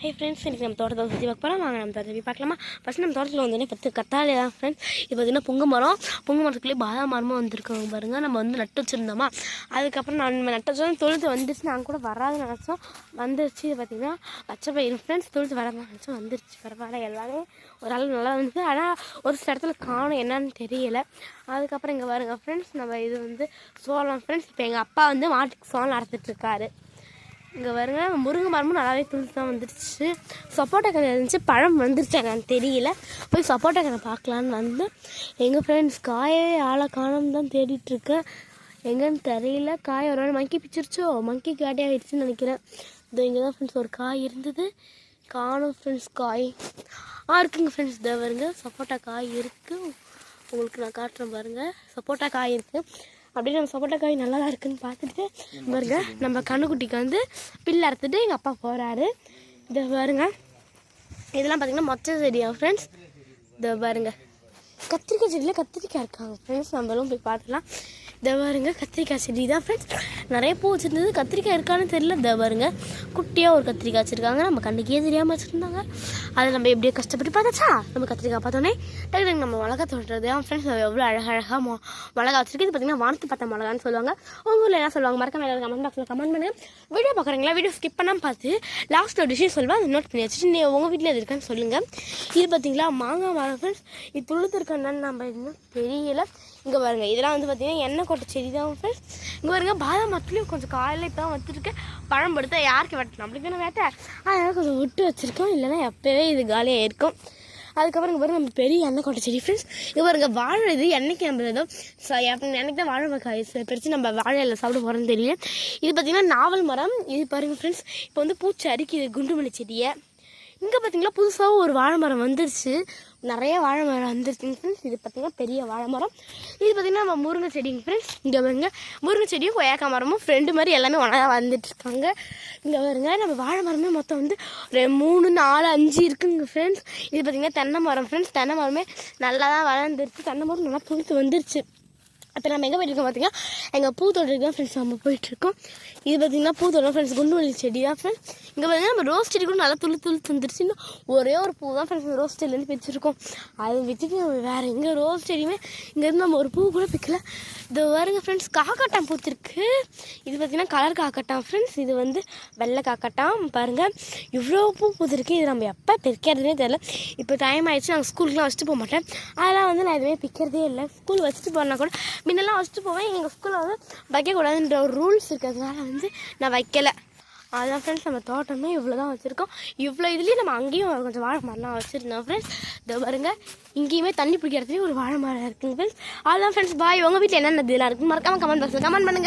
Hi friends இன்றைக்கி நம்ம தோட்டத்தை சுற்றி பார்க்க போகலாம் வாங்க நம்ம தோட்டத்தை போய் பார்க்கலாமா? ஃபஸ்ட் நம்ம தோட்டத்தில் வந்தோடனே பத்து கத்தாழை தான் ஃப்ரெண்ட்ஸ் இப்போ பார்த்திங்கன்னா புங்க மரம். புங்க மரத்துக்குள்ளேயே பாதாம் மரமும் வந்திருக்கோம் பாருங்கள் நம்ம வந்து நட்டு வச்சுருந்தோமா? அதுக்கப்புறம் நான் நம்ம நட்டு வச்சோம் தொழுத்து வந்துச்சு நாங்கள் கூட வராதுன்னு நினச்சோம். வந்துருச்சு. இது பார்த்திங்கன்னா பச்சை பயிர் ஃப்ரெண்ட்ஸ் தொழுத்து வராது நினச்சோம். வந்துருச்சு. பரவாயில்ல. எல்லாமே ஒரு அளவு நல்லா வந்துச்சு. ஆனால் ஒரு சில இடத்துல காணும் என்னன்னு தெரியலை. அதுக்கப்புறம் இங்கே பாருங்கள் ஃப்ரெண்ட்ஸ் நம்ம இது வந்து சோளம் ஃப்ரெண்ட்ஸ் இப்போ எங்கள் அப்பா வந்து மாட்டுக்கு சோளம் அறுத்துட்டு இங்கே வருங்க முருங்கை மரமும் நல்லாவே துளுத்து தான் வந்துடுச்சு. சப்போட்டா கதை இருந்துச்சு பழம் வந்துருச்சு எனக்கு தெரியல. போய் சப்போட்டா கதை பார்க்கலான்னு வந்து எங்கள் ஃப்ரெண்ட்ஸ் காயே ஆளை காணோம் தான் தேடிட்டு இருக்கேன். தெரியல காய் ஒரு நாள் மங்கி பிச்சிருச்சோ? மங்கி காட்டி ஆயிடுச்சுன்னு நினைக்கிறேன். இதோ இங்கே தான் ஃப்ரெண்ட்ஸ் ஒரு காய் இருந்தது. காணும் ஃப்ரெண்ட்ஸ் காய். ஆ இருக்குங்க ஃப்ரெண்ட்ஸ் இதோ வருங்க சப்போட்டா காய் இருக்குது உங்களுக்கு நான் காட்டுறேன் பாருங்கள் சப்போட்டா காய் இருக்குது அப்படியே நம்ம சப்போட்டா காய் நல்லா தான் இருக்குன்னு பார்த்துட்டு பாருங்க நம்ம கண்ணுக்குட்டிக்கு வந்து பில்லு அறுத்துட்டு எங்கள் அப்பா போகிறாரு இதை பாருங்க. இதெல்லாம் பார்த்தீங்கன்னா மொச்சை செடியா ஃப்ரெண்ட்ஸ் இதை பாருங்க. கத்திரிக்காய் செடியில் கத்திரிக்காய் இருக்காங்க ஃப்ரெண்ட்ஸ் நம்மளும் போய் பார்த்துலாம் இதை பாருங்க கத்திரிக்காய் செடி தான் ஃப்ரெண்ட்ஸ் நிறைய பூ வச்சுருந்தது. கத்திரிக்காய் இருக்கான்னு தெரியல. இதை பாருங்க குட்டியாக ஒரு கத்திரிக்காய் வச்சுருக்காங்க. நம்ம கண்ணுக்கே தெரியாமல் வச்சுருந்தாங்க. அதை நம்ம எப்படியோ கஷ்டப்பட்டு பார்த்தாச்சா? நம்ம கத்திரிக்காய் பார்த்தோன்னே டக்கு டக்கு நம்ம மிளகா தோட்டுறது ஃப்ரெண்ட்ஸ் எவ்வளோ அழகழகாக மொ மிளகா வச்சுருக்கு இது பார்த்தீங்கன்னா வானத்து பார்த்த மிளகான்னு சொல்லுவாங்க. உங்கள் ஊரில் என்ன சொல்லுவாங்க? மறக்காம எல்லாரும் கமெண்ட் பாக்ஸில் கமெண்ட் பண்ணுங்கள் வீடியோ பார்க்குறீங்களா? வீடியோ ஸ்கிப் பண்ணாமல் பார்த்து லாஸ்ட் ஒரு விஷயம் சொல்லுவேன் அதை நோட் பண்ணி வச்சுட்டு நீ உங்கள் வீட்டில் எது இருக்கான்னு சொல்லுங்கள் இது பார்த்தீங்களா மாங்காய் மரம் ஃப்ரெண்ட்ஸ் இது துளுத்து இருக்கான்னு நம்ம இன்னும் தெரியல. இங்கே பாருங்க இதெல்லாம் வந்து பார்த்திங்கன்னா எண்ணெய் கொட்டை செடி தான் ஃப்ரெண்ட்ஸ் இங்கே வருங்க பாதாம் மரத்துலேயும் கொஞ்சம் காலையில் இப்போ தான் வச்சுருக்கேன். பழம் படுத்தா யாருக்கு வெட்டணும்? நம்மளுக்கு தானே வேட்டை? அதனால் கொஞ்சம் விட்டு வச்சுருக்கோம். இல்லைன்னா எப்போவே இது காலியாக இருக்கும். அதுக்கப்புறம் இங்கே பாருங்க நம்ம பெரிய எண்ணெய் கொட்டை செடி ஃப்ரெண்ட்ஸ் இங்கே பாருங்க வாழை இது எண்ணெய்க்கு நம்ம ஏதோ என்னைக்கு தான் வாழை காய் பிரித்து நம்ம வாழையில் சாப்பிட போகிறோம்னு தெரியல. இது பார்த்தீங்கன்னா நாவல் மரம். இது பாருங்க ஃப்ரெண்ட்ஸ் இப்போ வந்து பூச்சி அரிக்குது குண்டுமல்லி செடியை. இங்கே பார்த்தீங்கன்னா புதுசாக ஒரு வாழை மரம் வந்துருச்சு. நிறைய வாழை மரம் வந்துருச்சுங்க ஃப்ரெண்ட்ஸ் இது பார்த்தீங்கன்னா பெரிய வாழை மரம். இது பார்த்தீங்கன்னா நம்ம முருங்கை செடிங்க ஃப்ரெண்ட்ஸ் இங்கே பாருங்க முருங்கை செடியும் கொய்யாக்காய் மரமும் ஃப்ரெண்டு மாதிரி எல்லாமே ஒன்றா வந்துட்டுருக்காங்க இங்கே பாருங்க நம்ம வாழை மரமே மொத்தம் வந்து ஒரு மூணு நாலு அஞ்சு இருக்குங்க ஃப்ரெண்ட்ஸ் இது பார்த்தீங்கன்னா தென்னை மரம் ஃப்ரெண்ட்ஸ் தென்னை மரமே நல்லா தான் வளர்ந்துருச்சு தென்னை மரம் நல்லா புழுத்து வந்துருச்சு. அப்போ நம்ம எங்கே போயிட்டுருக்கோம் பார்த்தீங்கன்னா எங்கள் பூத்தோட்டம் தான் ஃப்ரெண்ட்ஸ் நம்ம போயிட்டுருக்கோம் இது பார்த்தீங்கன்னா பூத்தோட்டம் ஃப்ரெண்ட்ஸ் குண்டுமல்லி செடி தான் ஃப்ரெண்ட்ஸ் இங்கே பார்த்தீங்கன்னா நம்ம ரோஸ் செடி கூட நல்லா துளி துளி தந்துருச்சு இன்னும் ஒரே ஒரு பூ தான் ஃப்ரெண்ட்ஸ் ரோஸ் செடியிலேருந்து பிரிச்சிருக்கோம். அதை வச்சுட்டு நம்ம வேறு எங்கே ரோஸ் செடியுமே இங்கேருந்து நம்ம ஒரு பூ கூட பிக்கல. இது பாருங்க ஃப்ரெண்ட்ஸ் காக்காட்டான் பூத்திருக்கு. இது பார்த்தீங்கன்னா கலர் காக்காட்டான் ஃப்ரெண்ட்ஸ் இது வந்து வெள்ளை காக்காட்டான். பாருங்கள் இவ்வளோ பூ பூத்திருக்கு. இது நம்ம எப்போ பிரிக்கிறதுனே தெரியல. இப்போ டைம் ஆயிடுச்சு. நாங்கள் ஸ்கூலுக்குலாம் வச்சுட்டு போக மாட்டேன். அதெல்லாம் வந்து நான் எதுவுமே பிக்கிறதே இல்லை. ஸ்கூல் வச்சுட்டு போனால் கூட முன்னெல்லாம் வச்சுட்டு போவேன். எங்கள் ஸ்கூலில் வந்து வைக்கக்கூடாதுன்ற ஒரு ரூல்ஸ் இருக்கிறதுனால வந்து நான் வைக்கலை. அதான் ஃப்ரெண்ட்ஸ் நம்ம தோட்டமே இவ்வளோ தான் வச்சுருக்கோம். இவ்வளோ இதுலேயும் நம்ம அங்கேயும் கொஞ்சம் வாழை மரம்லாம் வச்சுருந்தோம் ஃப்ரெண்ட்ஸ் இதை பாருங்க. இங்கேயுமே தண்ணி பிடிக்கிறதுலேயும் ஒரு வாழை மரம் இருக்குங்க ஃப்ரெண்ட்ஸ் அதான் ஃப்ரெண்ட்ஸ் பாய் உங்கள் வீட்டில் என்னென்ன இதெல்லாம் இருக்குது மறக்காமல் கமெண்ட் பாக்ஸில் கமெண்ட் பண்ணுங்கள்